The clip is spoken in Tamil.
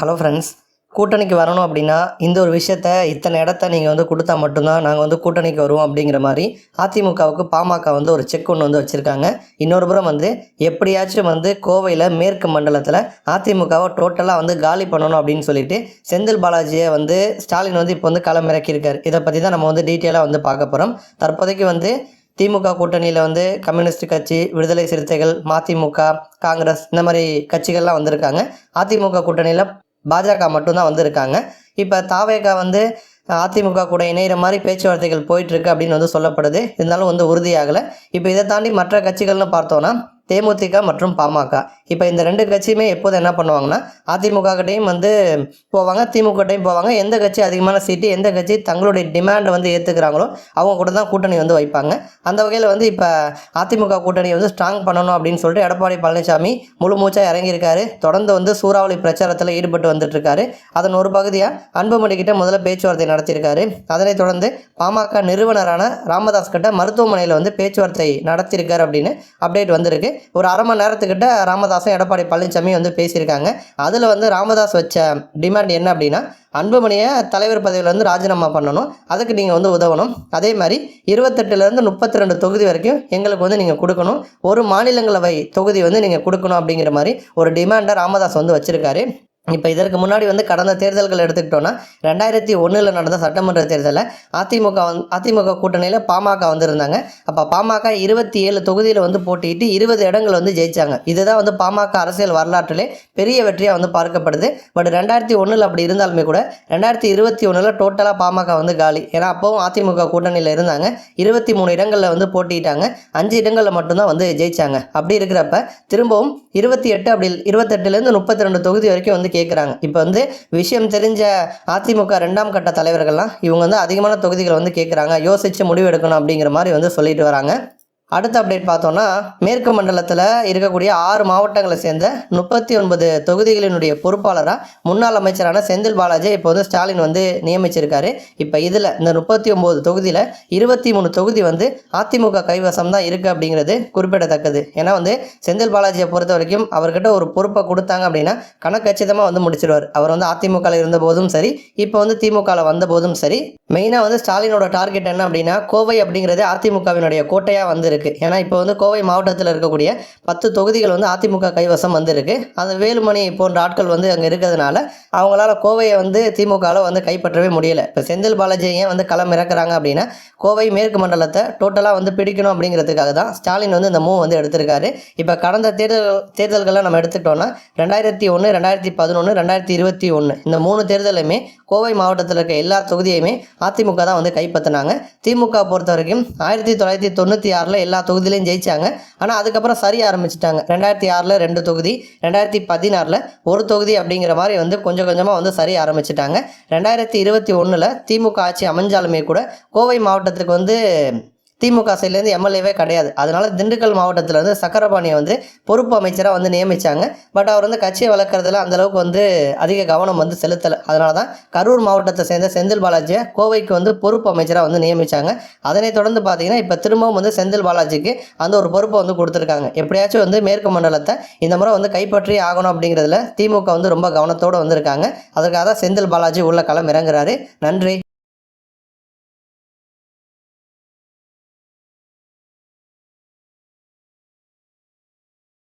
ஹலோ ஃப்ரெண்ட்ஸ் கூட்டணிக்கு வரணும் அப்படின்னா இந்த ஒரு விஷயத்த இத்தனை இடத்த நீங்கள் வந்து கொடுத்தா மட்டும்தான் நாங்கள் வந்து கூட்டணிக்கு வருவோம் அப்படிங்கிற மாதிரி அதிமுகவுக்கு பாமக வந்து ஒரு செக் ஒன்று வந்து வச்சுருக்காங்க. இன்னொரு புறம் வந்து எப்படியாச்சும் வந்து கோவையில் மேற்கு மண்டலத்தில் அதிமுகவை டோட்டலாக வந்து காலி பண்ணணும் அப்படின்னு சொல்லிட்டு செந்தில் பாலாஜியை வந்து ஸ்டாலின் வந்து இப்போ வந்து களமிறக்கியிருக்கார் இதை பற்றி தான் நம்ம வந்து டீட்டெயிலாக வந்து பார்க்க போகிறோம் தற்போதைக்கு வந்து திமுக கூட்டணியில் வந்து கம்யூனிஸ்ட் கட்சி விடுதலை சிறுத்தைகள் மதிமுக காங்கிரஸ் இந்த மாதிரி கட்சிகள்லாம் வந்திருக்காங்க. அதிமுக கூட்டணியில் பாஜக மட்டும்தான் வந்திருக்காங்க. இப்போ தாவேகா வந்து அதிமுக கூட இணையிற மாதிரி பேச்சுவார்த்தைகள் போயிட்டுருக்கு அப்படின்னு வந்து சொல்லப்படுது. இருந்தாலும் வந்து உறுதியாகலை. இப்போ இதை தாண்டி மற்ற கட்சிகள்னு பார்த்தோன்னா தேமுதிக மற்றும் பாமக. இப்போ இந்த ரெண்டு கட்சியுமே எப்போது என்ன பண்ணுவாங்கன்னா அதிமுக கிட்டையும் வந்து போவாங்க திமுக கிட்டையும் போவாங்க. எந்த கட்சி அதிகமான சீட்டு எந்த கட்சி தங்களுடைய டிமாண்டை வந்து ஏற்றுக்கிறாங்களோ அவங்க கூட தான் கூட்டணி வந்து வைப்பாங்க. அந்த வகையில் வந்து இப்போ அதிமுக கூட்டணியை வந்து ஸ்ட்ராங் பண்ணணும் அப்படின்னு சொல்லிட்டு எடப்பாடி பழனிசாமி முழு மூச்சாக இறங்கியிருக்காரு. தொடர்ந்து வந்து சூறாவளி பிரச்சாரத்தில் ஈடுபட்டு வந்துட்டுருக்காரு. அதன் ஒரு பகுதியாக அன்புமணி கிட்ட முதல்ல பேச்சுவார்த்தை நடத்தியிருக்காரு. அதனைத் தொடர்ந்து பாமக நிறுவனரான ராமதாஸ் கிட்ட மருத்துவமனையில் வந்து பேச்சுவார்த்தை நடத்தியிருக்காரு அப்படின்னு அப்டேட் வந்திருக்கு. ஒரு அரை மணி நேரத்துக்கிட்ட ராமதாஸும் எடப்பாடி பழனிசாமி வந்து பேசியிருக்காங்க. அதில் வந்து ராமதாஸ் வச்ச டிமாண்ட் என்ன அப்படின்னா அன்புமணியை தலைவர் பதவியிலேருந்து ராஜினாமா பண்ணணும். அதுக்கு நீங்கள் வந்து உதவணும். அதே மாதிரி இருபத்தெட்டுலேருந்து முப்பத்தி ரெண்டு தொகுதி வரைக்கும் எங்களுக்கு வந்து நீங்கள் கொடுக்கணும். ஒரு மாநிலங்களவை தொகுதி வந்து நீங்கள் கொடுக்கணும் அப்படிங்கிற மாதிரி ஒரு டிமாண்டை ராமதாஸ் வந்து வச்சுருக்காரு. இப்போ இதற்கு முன்னாடி வந்து கடந்த தேர்தல்கள் எடுத்துக்கிட்டோன்னா ரெண்டாயிரத்தி ஒன்றில் நடந்த சட்டமன்ற தேர்தலில் அதிமுக வந் அதிமுக கூட்டணியில் பாமக வந்திருந்தாங்க. அப்போ பாமக இருபத்தி ஏழு தொகுதியில் வந்து போட்டியிட்டு இருபது இடங்கள் வந்து ஜெயித்தாங்க இதுதான் வந்து பாமக அரசியல் வரலாற்றிலே பெரிய வெற்றியாக வந்து பார்க்கப்படுது. பட் ரெண்டாயிரத்தி ஒன்றில் அப்படி இருந்தாலுமே கூட ரெண்டாயிரத்தி இருபத்தி ஒன்றில் டோட்டலாக பாமக வந்து காலி. ஏன்னா அப்போவும் அதிமுக கூட்டணியில் இருந்தாங்க. இருபத்தி மூணு இடங்களில் வந்து போட்டிட்டாங்க அஞ்சு இடங்களில் மட்டும்தான் வந்து ஜெயித்தாங்க அப்படி இருக்கிறப்ப திரும்பவும் இருபத்தி எட்டு அப்படி இருபத்தெட்டுலேருந்து முப்பத்தி ரெண்டு தொகுதி வரைக்கும் வந்து கேட்குறாங்க இப்போ வந்து விஷயம் தெரிஞ்ச அதிமுக ரெண்டாம் கட்ட தலைவர்கள்லாம் இவங்க வந்து அதிகமான தொகுதிகள் வந்து கேட்குறாங்க யோசித்து முடிவு எடுக்கணும் அப்படிங்கிற மாதிரி வந்து சொல்லிட்டு வராங்க. அடுத்த அப்டேட் பார்த்தோன்னா மேற்கு மண்டலத்தில் இருக்கக்கூடிய ஆறு மாவட்டங்களை சேர்ந்த முப்பத்தி ஒன்பது தொகுதிகளினுடைய பொறுப்பாளராக முன்னாள் அமைச்சரான செந்தில் பாலாஜி இப்போ வந்து ஸ்டாலின் வந்து நியமிச்சிருக்காரு. இப்போ இதில் இந்த முப்பத்தி ஒம்பது தொகுதியில் இருபத்தி மூணு தொகுதி வந்து அதிமுக கைவசம் தான் இருக்குது அப்படிங்கிறது குறிப்பிடத்தக்கது. ஏன்னா வந்து செந்தில் பாலாஜியை பொறுத்த வரைக்கும் அவர்கிட்ட ஒரு பொறுப்பை கொடுத்தாங்க அப்படின்னா கணக்கச்சிதமாக வந்து முடிச்சிடுவார். அவர் வந்து அதிமுகவில் இருந்த போதும் சரி இப்போ வந்து திமுகவில் வந்த போதும் சரி மெயினாக வந்து ஸ்டாலினோட டார்கெட் என்ன அப்படின்னா கோவை அப்படிங்கிறது அதிமுகவினுடைய கோட்டையாக வந்து இருக்குது ஏன்னா இப்போ வந்து கோவை மாவட்டத்தில் இருக்கக்கூடிய பத்து தொகுதிகள் வந்து அதிமுக கைவசம் வந்திருக்கு. அந்த வேலுமணி போன்ற ஆட்கள் வந்து அங்கே இருக்கிறதுனால அவங்களால கோவையை வந்து திமுகவில் வந்து கைப்பற்றவே முடியலை. இப்போ செந்தில் பாலாஜி ஏன் வந்து களம் இறக்குறாங்க அப்படின்னா கோவை மேற்கு மண்டலத்தை டோட்டலாக வந்து பிடிக்கணும் அப்படிங்கிறதுக்காக தான் ஸ்டாலின் வந்து இந்த மூவ் வந்து எடுத்திருக்காரு. இப்போ கடந்த தேர்தல் தேர்தல்களை நம்ம எடுத்துக்கிட்டோம்னா ரெண்டாயிரத்தி ஒன்று ரெண்டாயிரத்தி பதினொன்று ரெண்டாயிரத்தி இருபத்தி ஒன்று இந்த மூணு தேர்தலுமே கோவை மாவட்டத்தில் இருக்க எல்லா தொகுதியுமே அதிமுக தான் வந்து கைப்பற்றினாங்க. திமுக பொறுத்த வரைக்கும் ஆயிரத்தி தொள்ளாயிரத்தி தொண்ணூற்றி ஆறில் எல்லா தொகுதியிலையும் ஜெயிச்சாங்க. ஆனால் அதுக்கப்புறம் சரி ஆரம்பிச்சிட்டாங்க. ரெண்டாயிரத்தி ஆறில் ரெண்டு தொகுதி ரெண்டாயிரத்தி பதினாறில் ஒரு தொகுதி அப்படிங்கிற மாதிரி வந்து கொஞ்சம் கொஞ்சமாக வந்து சரிய ஆரம்பிச்சிட்டாங்க. ரெண்டாயிரத்தி இருபத்தி ஒன்றில் திமுக ஆட்சி அமைஞ்சாலுமே கூட கோவை மாவட்டத்துக்கு வந்து திமுக சைட்லேருந்து எம்எல்ஏவே கிடையாது. அதனால திண்டுக்கல் மாவட்டத்தில் வந்து சக்கரபாணியை வந்து பொறுப்பு அமைச்சராக வந்து நியமித்தாங்க பட் அவர் வந்து கட்சியை வளர்க்குறதுல அந்தளவுக்கு வந்து அதிக கவனம் வந்து செலுத்தலை. அதனால தான் கரூர் மாவட்டத்தை சேர்ந்த செந்தில் பாலாஜியை கோவைக்கு வந்து பொறுப்பு அமைச்சராக வந்து நியமித்தாங்க அதனை தொடர்ந்து பார்த்தீங்கன்னா இப்போ திரும்பவும் வந்து செந்தில் பாலாஜிக்கு அந்த ஒரு பொறுப்பை வந்து கொடுத்துருக்காங்க. எப்படியாச்சும் வந்து மேற்கு மண்டலத்தை இந்த முறை வந்து கைப்பற்றி ஆகணும் அப்படிங்கிறதுல திமுக வந்து ரொம்ப கவனத்தோடு வந்திருக்காங்க. அதுக்காக தான் செந்தில் பாலாஜி உள்ள களம் இறங்குறாரு. நன்றி.